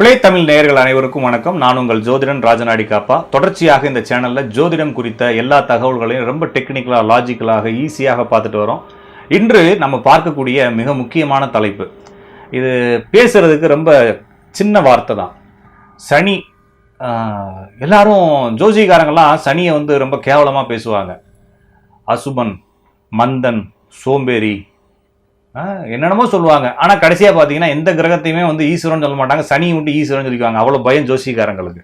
Play Tamil நேயர்கள் அனைவருக்கும் வணக்கம். நான் உங்கள் ஜோதிடன் ராஜநாடி காப்பா தொடர்ச்சியாக இந்த சேனல்ல ஜோதிடம் குறித்த எல்லா தகவல்களையும் ரொம்ப டெக்னிக்கலா லாஜிக்கலாக ஈஸியாக பார்த்துட்டு வரோம். இன்று நம்ம பார்க்கக்கூடிய மிக முக்கியமான தலைப்பு. இது பேசுறதுக்கு ரொம்ப சின்ன வார்த்தை தான். சனி எல்லாரும் ஜோசிகாரங்கெல்லாம் சனியை வந்து ரொம்ப கேவலமாக பேசுவாங்க. அசுபன் மந்தன் சோம்பேறி என்னென்னமோ சொல்லுவாங்க. ஆனால் கடைசியாக பார்த்தீங்கன்னா எந்த கிரகத்தையுமே வந்து ஈஸ்வரன் சொல்ல மாட்டாங்க. சனி விட்டு ஈஸ்வரன் சொல்லிக்குவாங்க. அவ்வளோ பயம் ஜோசிக்காரங்களுக்கு.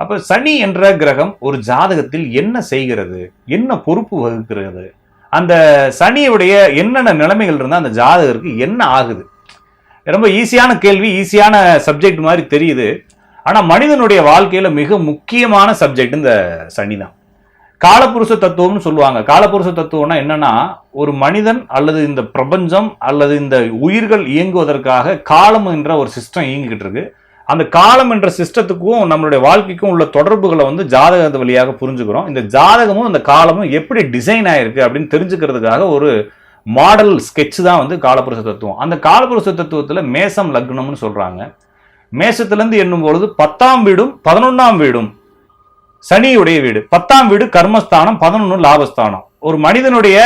அப்போ சனி என்ற கிரகம் ஒரு ஜாதகத்தில் என்ன செய்கிறது? என்ன பொறுப்பு வகுக்கிறது? அந்த சனியுடைய என்னென்ன நிலைமைகள் இருந்தால் அந்த ஜாதகருக்கு என்ன ஆகுது? ரொம்ப ஈஸியான கேள்வி ஈஸியான சப்ஜெக்ட் மாதிரி தெரியுது. ஆனால் மனிதனுடைய வாழ்க்கையில் மிக முக்கியமான சப்ஜெக்ட் இந்த சனி தான் காலப்புருஷ தத்துவம்னு சொல்லுவாங்க. காலப்புருஷ தத்துவம்னா என்னன்னா ஒரு மனிதன் அல்லது இந்த பிரபஞ்சம் அல்லது இந்த உயிர்கள் இயங்குவதற்காக காலம் என்ற ஒரு சிஸ்டம் இயங்கிக்கிட்டு இருக்கு. அந்த காலம் என்ற சிஸ்டத்துக்கும் நம்மளுடைய வாழ்க்கைக்கும் உள்ள தொடர்புகளை வந்து ஜாதகத்து வழியாக புரிஞ்சுக்கிறோம். இந்த ஜாதகமும் அந்த காலமும் எப்படி டிசைன் ஆயிருக்கு அப்படின்னு தெரிஞ்சுக்கிறதுக்காக ஒரு மாடல் ஸ்கெட்ச் தான் வந்து காலப்புருஷ தத்துவம். அந்த காலப்புருஷ தத்துவத்தில் மேசம் லக்னம்னு சொல்கிறாங்க மேசத்துலேருந்து எண்ணும் பொழுது பத்தாம் வீடும் பதினொன்றாம் வீடும் சனியுடைய வீடு. பத்தாம் வீடு கர்மஸ்தானம் பதினொன்னு லாபஸ்தானம். ஒரு மனிதனுடைய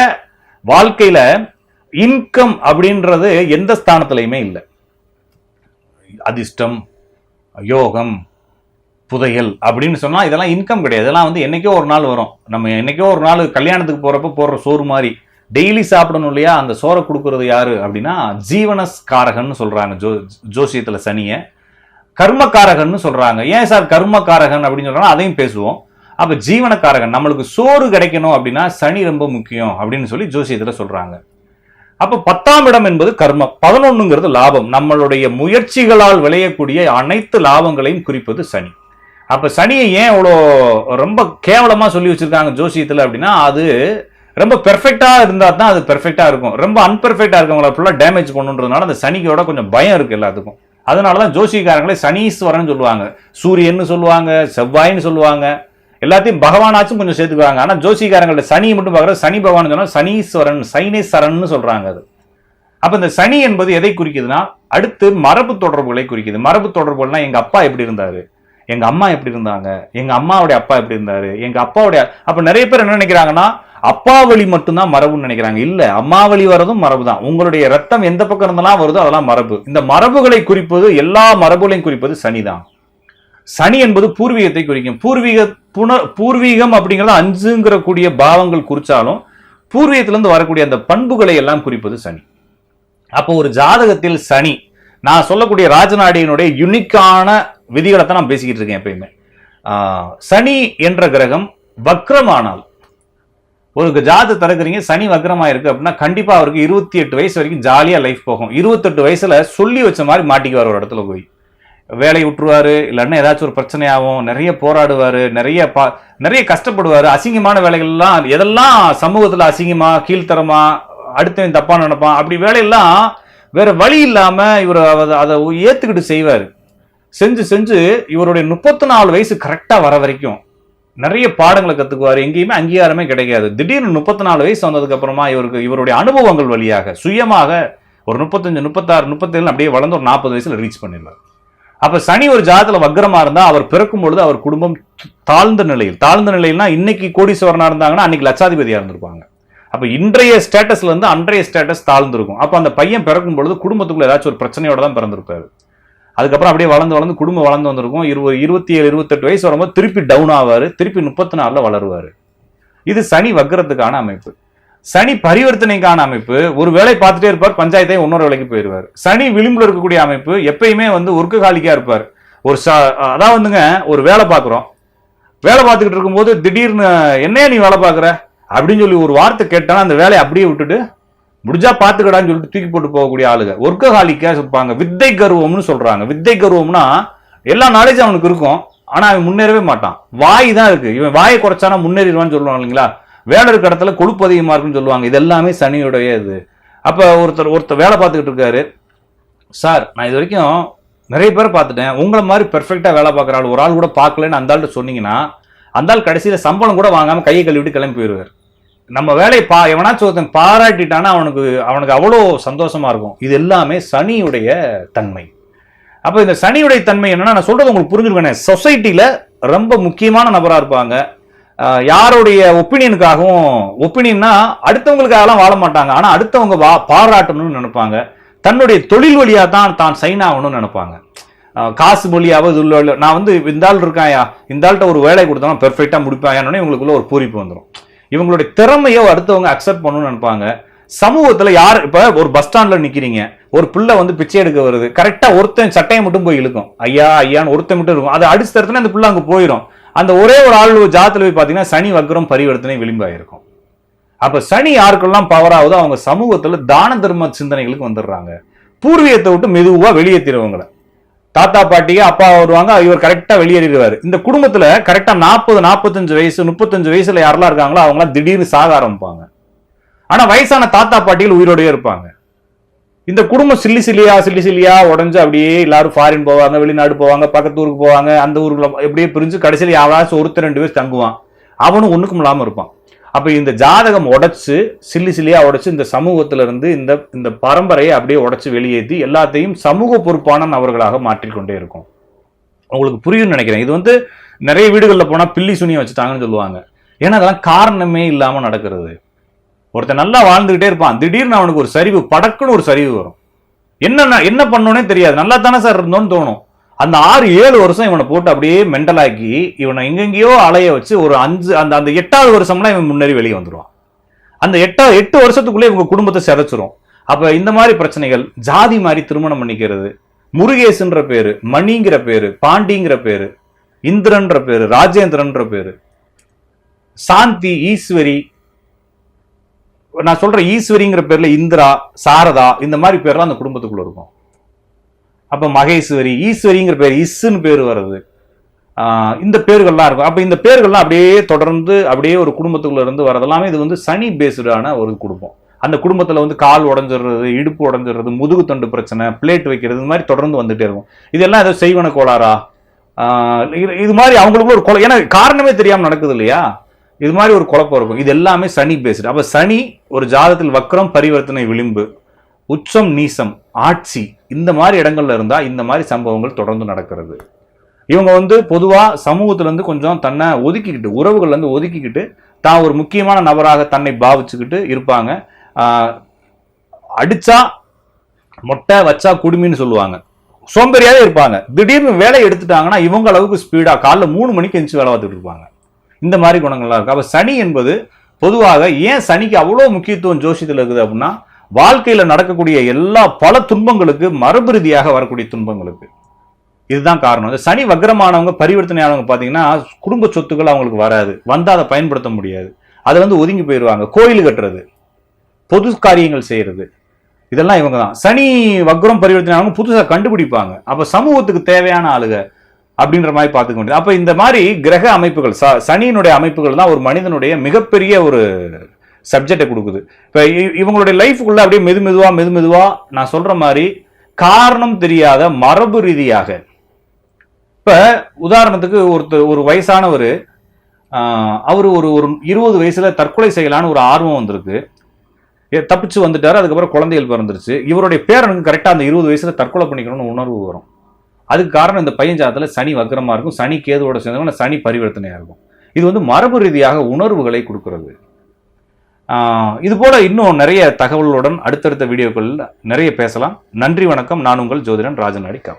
வாழ்க்கையில இன்கம் அப்படின்றது எந்த ஸ்தானத்திலையுமே இல்லை. அதிர்ஷ்டம் யோகம் புதையல் அப்படின்னு சொன்னால் இதெல்லாம் இன்கம் கிடையாது. இதெல்லாம் வந்து என்னைக்கோ ஒரு நாள் வரும். நம்ம என்னைக்கோ ஒரு நாள் கல்யாணத்துக்கு போகிறப்ப போடுற சோறு மாதிரி. டெய்லி சாப்பிடணும் இல்லையா? அந்த சோறை கொடுக்கறது யாரு அப்படின்னா ஜீவனஸ்காரகன்னு சொல்றாங்க ஜோ ஜோசியத்தில் சனியை. கர்மக்காரகன் சொல்றாங்க. ஏன் சார் கர்மக்காரகன் அப்படின்னு சொல்றாங்க அதையும் பேசுவோம். அப்ப ஜீவனக்காரகன் நம்மளுக்கு சோறு கிடைக்கணும் அப்படின்னா சனி ரொம்ப முக்கியம் அப்படின்னு சொல்லி ஜோசியத்துல சொல்றாங்க. அப்ப பத்தாம் இடம் என்பது கர்மம். பதினொன்னுங்கிறது லாபம். நம்மளுடைய முயற்சிகளால் விளையக்கூடிய அனைத்து லாபங்களையும் குறிப்பது சனி. அப்ப சனியை ஏன் இவ்வளோ ரொம்ப கேவலமா சொல்லி வச்சிருக்காங்க ஜோசியத்துல அப்படின்னா அது ரொம்ப பெர்ஃபெக்டா இருந்தா தான் அது பெர்ஃபெக்டா இருக்கும். ரொம்ப அன்பெர்ஃபெக்டா இருக்கவங்களை ஃபுல்லா டேமேஜ் பண்ணுன்றதுனால அந்த சனிக்கோட கொஞ்சம் பயம் இருக்கு எல்லாத்துக்கும். அதனால தான் ஜோசிக்காரங்களே சனீஸ்வரன் சொல்லுவாங்க. சூரியன்னு சொல்லுவாங்க செவ்வாய்ன்னு சொல்லுவாங்க. எல்லாத்தையும் பகவானாச்சும் கொஞ்சம் சேர்த்துக்குவாங்க. ஆனால் ஜோசிக்காரங்கள்ட்ட சனி மட்டும் பார்க்குற சனி பகவான் சொன்னால் சனீஸ்வரன் சைனேஸ்வரன் சொல்றாங்க அது. அப்போ இந்த சனி என்பது எதை குறிக்குதுன்னா அடுத்து மரபு தொடர்புகளை குறிக்குது. மரபு தொடர்புகள்னா எங்க அப்பா எப்படி இருந்தார்? எங்க அம்மா எப்படி இருந்தாங்க? எங்க அம்மாவுடைய அப்பா எப்படி இருந்தாரு? எங்க அப்பாவுடைய அப்ப நிறைய பேர் என்ன நினைக்கிறாங்கன்னா அப்பா வழி மட்டும்தான் மரபுன்னு நினைக்கிறாங்க. இல்ல அம்மா வழி வரதும் மரபு தான் உங்களுடைய ரத்தம் எந்த பக்கம் இருந்தெல்லாம் வருதோ அதெல்லாம் மரபு. இந்த மரபுகளை குறிப்பது எல்லா மரபுகளையும் குறிப்பது சனிதான். சனி என்பது பூர்வீகத்தை குறிக்கும். பூர்வீக புன பூர்வீகம் அப்படிங்கிறது அஞ்சுங்கிற கூடிய பாவங்கள் குறிச்சாலும் பூர்வீகத்திலிருந்து வரக்கூடிய அந்த பண்புகளை எல்லாம் குறிப்பது சனி. அப்போ ஒரு ஜாதகத்தில் சனி நான் சொல்லக்கூடிய ராஜநாடியினுடைய யுனிக்கான விதிகளை தான் நான் பேசிக்கிட்டு இருக்கேன் எப்பயுமே. சனி என்ற கிரகம் வக்ரமானால் ஒரு ஜாத திறக்கிறீங்க சனி வக்ரமாக இருக்குது அப்படின்னா கண்டிப்பாக அவருக்கு இருபத்தி எட்டு வயசு வரைக்கும் ஜாலியாக லைஃப் போகும். இருபத்தெட்டு வயசில் சொல்லி வச்ச மாதிரி மாட்டிக்குவார் ஒரு இடத்துல போய். வேலையை விட்டுருவார் இல்லைன்னா ஏதாச்சும் ஒரு பிரச்சனை ஆகும் நிறைய போராடுவார் நிறைய பா நிறைய கஷ்டப்படுவார் அசிங்கமான வேலைகள்லாம் எதெல்லாம் சமூகத்தில் அசிங்கமாக கீழ்த்தரமாக அடுத்தவன் தப்பாக நினைப்பான் அப்படி வேலையெல்லாம் வேற வழி இல்லாமல் இவர் அதை ஏற்றுக்கிட்டு செய்வார். செஞ்சு செஞ்சு இவருடைய முப்பத்தி நாலு வயசு கரெக்டாக வர வரைக்கும் நிறைய பாடங்களை கற்றுக்குவார் எங்கேயுமே அங்கீகாரமே கிடைக்காது. திடீர்னு முப்பத்தி நாலு வயசு வந்ததுக்கப்புறமா இவருக்கு இவருடைய அனுபவங்கள் வழியாக சுயமாக ஒரு முப்பத்தஞ்சு முப்பத்தாறு முப்பத்தேழு அப்படியே வளர்ந்து ஒரு நாற்பது வயசில் ரீச் பண்ணிடுவார் அப்போ சனி ஒரு ஜாதத்தில் வக்ரமா இருந்தால் அவர் பிறக்கும் பொழுது அவர் குடும்பம் தாழ்ந்த நிலையில் தாழ்ந்த நிலையில்னா இன்னைக்கு கோடீஸ்வரனாக இருந்தாங்கன்னா அன்னைக்கு லட்சாதிபதியாக இருந்திருப்பாங்க. அப்போ இன்றைய ஸ்டேட்டஸ்லேருந்து அன்றைய ஸ்டேட்டஸ் தாழ்ந்திருக்கும். அப்போ அந்த பையன் பிறக்கும் பொழுது குடும்பத்துக்குள்ள ஏதாச்சும் ஒரு பிரச்சனையோட தான் பிறந்திருப்பாரு. அதுக்கப்புறம் அப்படியே வளர்ந்து வளர்ந்து குடும்பம் வளர்ந்து வந்திருக்கும். இருபது இருபத்தி ஏழு இருபத்தெட்டு வயசு வரும்போது திருப்பி டவுன் ஆவார். திருப்பி முப்பத்தி நாலில் வளருவார். இது சனி வக்ரத்துக்கான அமைப்பு. சனி பரிவர்த்தனைக்கான அமைப்பு. ஒரு வேலை பார்த்துட்டே இருப்பார் பஞ்சாயத்தை இன்னொரு வேலைக்கு போயிடுவார் சனி விளிம்புல இருக்கக்கூடிய அமைப்பு. எப்பயுமே வந்து ஒர்க்குகாலிக்கா இருப்பார். ஒரு ச- அதான் வந்துங்க ஒரு வேலை பார்க்குறோம். வேலை பார்த்துக்கிட்டு இருக்கும்போது திடீர்னு என்னையா நீ வேலை பார்க்குற? அப்படின்னு சொல்லி ஒரு வார்த்தை கேட்டானா அந்த வேலையை அப்படியே விட்டுட்டு முடிஞ்சா பார்த்துக்கடான்னு சொல்லிட்டு தூக்கி போட்டு போகக்கூடிய ஆளுங்க. ஒர்க்கஹாலிக்காக சொல்லுவாங்க வித்தை கர்வம்னு சொல்கிறாங்க வித்தை கர்வம்னா எல்லா நாலேஜும் அவனுக்கு இருக்கும். ஆனால் அவன் முன்னேறவே மாட்டான். வாய் தான் இருக்குது இவன் வாயை குறைச்சானா முன்னேறிடுவான்னு சொல்லுவாங்க இல்லைங்களா? வேலை இருக்க இடத்துல கொழுப்பு அதிகமாக இருக்குன்னு சொல்லுவாங்க. இது எல்லாமே சனியுடைய இது அப்போ ஒருத்தர் ஒருத்தர் வேலை பார்த்துக்கிட்டு இருக்காரு. சார் நான் இது வரைக்கும் நிறைய பேர் பார்த்துட்டேன். உங்களை மாதிரி பெர்ஃபெக்டாக வேலை பார்க்குற ஆள் ஒரு ஆள் கூட பார்க்கலன்னு அந்த ஆள்கிட்ட சொன்னீங்கன்னா அந்த ஆள் கடைசியில் சம்பளம் கூட வாங்காமல் கையை கழுவிட்டு கிளம்பி போயிடுவார். நம்ம வேலையை பா எவனாச்சும் ஒருத்தன் பாராட்டிட்டானா அவனுக்கு அவனுக்கு அவ்வளோ சந்தோஷமாக இருக்கும். இது எல்லாமே சனியுடைய தன்மை. அப்போ இந்த சனியுடைய தன்மை என்னன்னா நான் சொல்கிறது உங்களுக்கு புரிஞ்சிருக்கேன் சொசைட்டியில் ரொம்ப முக்கியமான நபராக இருப்பாங்க. யாருடைய ஒப்பீனியனுக்காகவும் ஒப்பீனியன்னா அடுத்தவங்களுக்காகலாம் வாழ மாட்டாங்க. ஆனால் அடுத்தவங்க வா பாராட்டணும்னு நினைப்பாங்க. தன்னுடைய தொழில் வழியாக தான் தான் சைன் ஆகணும்னு நினைப்பாங்க. காசு மொழியாவது உள்ள நான் வந்து இந்த ஆள் இருக்காயா? இந்த ஆள்கிட்ட ஒரு வேலை கொடுத்தோம்னா பெர்ஃபெக்டாக முடிப்பாயான்னு உங்களுக்குள்ள ஒரு பூரிப்பு வந்துடும் இவங்களுடைய திறமையை அடுத்தவங்க அக்செப்ட் பண்ணணும்னு நினைப்பாங்க. சமூகத்தில் யார் இப்போ ஒரு பஸ் ஸ்டாண்டில் நிற்கிறீங்க ஒரு பிள்ளை வந்து பிச்சை எடுக்க வருது. கரெக்டாக ஒருத்தன் சட்டையை மட்டும் போய் இழுக்கும். ஐயா ஐயான்னு ஒருத்தன் மட்டும் இருக்கும். அது அடிச்சு தரத்துனா அந்த பிள்ளை அங்கே போயிடும் அந்த ஒரே ஒரு ஆள் ஜாத்தில் போய் பார்த்தீங்கன்னா சனி வக்ரம் பரிவர்த்தனை விளிம்பாயிருக்கும். அப்போ சனி யாருக்கெல்லாம் பவர் ஆகுதோ அவங்க சமூகத்தில் தான தர்ம சிந்தனைகளுக்கு வந்துடுறாங்க. பூர்வீகத்தை விட்டு மெதுவாக வெளியேற்றிடுவங்களை தாத்தா பாட்டிக்கு அப்பா வருவாங்க இவர் கரெக்டா வெளியேறிடுவாரு. இந்த குடும்பத்துல கரெக்டா நாற்பது நாற்பத்தஞ்சு வயசு முப்பத்தஞ்சு வயசுல யாரெல்லாம் இருக்காங்களோ அவங்களாம் திடீர்னு சாக ஆரம்பிப்பாங்க ஆனா வயசான தாத்தா பாட்டிகள் உயிரோடய இருப்பாங்க. இந்த குடும்பம் சில்லி சில்லியா சில்லி சில்லியா உடஞ்சு அப்படியே எல்லாரும் ஃபாரின் போவாங்க வெளிநாடு போவாங்க பக்கத்து ஊருக்கு போவாங்க அந்த ஊருக்குள்ள எப்படியே பிரிஞ்சு கடைசியில் யாராச்சும் ஒருத்தர் ரெண்டு பேர் தங்குவான். அவனும் ஒண்ணுக்கும் இல்லாம இருப்பான். அப்போ இந்த ஜாதகம் உடைச்சு சில்லி சில்லியாக உடைச்சு இந்த சமூகத்திலிருந்து இந்த இந்த பரம்பரையை அப்படியே உடைச்சு வெளியேற்றி எல்லாத்தையும் சமூக பொறுப்பான நபர்களாக மாற்றிக்கொண்டே இருக்கும். உங்களுக்கு புரியும்னு நினைக்கிறேன். இது வந்து நிறைய வீடுகளில் போனால் பில்லி சுனியை வச்சுட்டாங்கன்னு சொல்லுவாங்க. ஏன்னா அதெல்லாம் காரணமே இல்லாமல் நடக்கிறது. ஒருத்தன் நல்லா வாழ்ந்துகிட்டே இருப்பான். திடீர்னு அவனுக்கு ஒரு சரிவு படக்குன்னு ஒரு சரிவு வரும். என்ன என்ன பண்ணோன்னே தெரியாது. நல்லா தானே சார் இருந்தோம்னு தோணும். அந்த ஆறு ஏழு வருஷம் இவனை போட்டு அப்படியே மெண்டலாக்கி இவனை எங்கெங்கேயோ அலைய வச்சு ஒரு அஞ்சு அந்த அந்த எட்டாவது வருஷம்லாம் இவன் முன்னேறி வெளியே வந்துருவான். அந்த எட்டா எட்டு வருஷத்துக்குள்ளே இவங்க குடும்பத்தை சிதைச்சிரும். அப்போ இந்த மாதிரி பிரச்சனைகள் ஜாதி மாதிரி திருமணம் பண்ணிக்கிறது முருகேசுன்ற பேரு மணிங்கிற பேரு பாண்டிங்கிற பேரு இந்திரன்ற பேரு ராஜேந்திரன்ற பேரு சாந்தி ஈஸ்வரி நான் சொல்ற ஈஸ்வரிங்கிற பேர்ல இந்திரா சாரதா இந்த மாதிரி பேர்லாம் அந்த குடும்பத்துக்குள்ள இருக்கும். அப்போ மகேஸ்வரி ஈஸ்வரிங்கிற பேர் இஸ்ஸுன்னு பேர் வருது. இந்த பேர்கள்லாம் இருக்கும். அப்போ இந்த பேர்கள்லாம் அப்படியே தொடர்ந்து அப்படியே ஒரு குடும்பத்துக்குள்ள இருந்து வரதெல்லாமே இது வந்து சனி பேஸ்டான ஒரு குடும்பம். அந்த குடும்பத்தில் வந்து கால் உடஞ்சிடுறது இடுப்பு உடஞ்சிடுறது முதுகு தண்டு பிரச்சனை பிளேட் வைக்கிறது இது மாதிரி தொடர்ந்து வந்துட்டே இருக்கும். இதெல்லாம் ஏதோ செய்வன கோளாறா? இது- இது மாதிரி அவங்களுக்குள்ள ஒரு கொலை ஏன்னா காரணமே தெரியாமல் நடக்குது இல்லையா? இது மாதிரி ஒரு குழப்பம் இருக்கும். இது எல்லாமே சனி பேஸ்டு அப்போ சனி ஒரு ஜாதத்தில் வக்ரம் பரிவர்த்தனை விளிம்பு. உச்சம் நீசம் ஆட்சி இந்த மாதிரி இடங்கள்ல இருந்தால் இந்த மாதிரி சம்பவங்கள் தொடர்ந்து நடக்கிறது. இவங்க வந்து பொதுவாக சமூகத்துல இருந்து கொஞ்சம் தன்னை ஒதுக்கிக்கிட்டு உறவுகள்லேருந்து ஒதுக்கிக்கிட்டு தான் ஒரு முக்கியமான நபராக தன்னை பாவிச்சுக்கிட்டு இருப்பாங்க. அடித்தா மொட்டை வச்சா குடுமின்னு சொல்லுவாங்க. சோம்பேறியாவே இருப்பாங்க. திடீர்னு வேலையை எடுத்துட்டாங்கன்னா இவங்க அளவுக்கு ஸ்பீடாக காலைல மூணு மணிக்கு எந்திரிச்சு வேலை பார்த்துட்டு இருப்பாங்க. இந்த மாதிரி குணங்கள்லாம் இருக்குது அப்போ சனி என்பது பொதுவாக ஏன் சனிக்கு அவ்வளோ முக்கியத்துவம் ஜோசியத்தில் இருக்குது அப்படின்னா வாழ்க்கையில் நடக்கக்கூடிய எல்லா பல துன்பங்களுக்கு மரபு ரீதியாக வரக்கூடிய துன்பங்களுக்கு. இதுதான் காரணம். இந்த சனி வக்ரமானவங்க பரிவர்த்தனையானவங்க பார்த்தீங்கன்னா குடும்ப சொத்துக்கள் அவங்களுக்கு வராது. வந்தால் அதை பயன்படுத்த முடியாது. அதை வந்து ஒதுங்கி போயிடுவாங்க கோயில் கட்டுறது பொது காரியங்கள் செய்கிறது இதெல்லாம் இவங்க தான் சனி வக்ரம் பரிவர்த்தனை புதுசாக கண்டுபிடிப்பாங்க. அப்போ சமூகத்துக்கு தேவையான ஆளுக அப்படின்ற மாதிரி பார்த்துக்க முடியாது அப்போ இந்த மாதிரி கிரக அமைப்புகள் ச சனியினுடைய அமைப்புகள் தான் ஒரு மனிதனுடைய மிகப்பெரிய ஒரு சப்ஜெக்டை கொடுக்குது. இப்போ இவங்களுடைய லைஃபுக்குள்ளே அப்படியே மெது மெதுவாக மெது மெதுவாக நான் சொல்கிற மாதிரி காரணம் தெரியாத மரபு ரீதியாக. இப்போ உதாரணத்துக்கு ஒருத்தர் ஒரு வயசானவர் அவர் ஒரு ஒரு இருபது வயசில் தற்கொலை செய்யலான்னு ஒரு ஆர்வம் வந்திருக்கு. தப்பிச்சு வந்துட்டார் அதுக்கப்புறம் குழந்தைகள் பிறந்துருச்சு. இவருடைய பேரனுக்கு கரெக்டாக அந்த இருபது வயசில் தற்கொலை பண்ணிக்கணும்னு உணர்வு வரும். அதுக்கு காரணம் இந்த பையன் ஜாதத்தில் சனி வக்கரமாக இருக்கும். சனி கேதுவோட சேர்ந்தவங்க சனி பரிவர்த்தனையாக இருக்கும். இது வந்து மரபு ரீதியாக உணர்வுகளை கொடுக்கறது. இது போல இன்னும் நிறைய தகவல்களுடன் அடுத்தடுத்த வீடியோக்களில் நிறைய பேசலாம். நன்றி வணக்கம். நான் உங்கள் ஜோதிடன் ராஜநாடி காப்பா.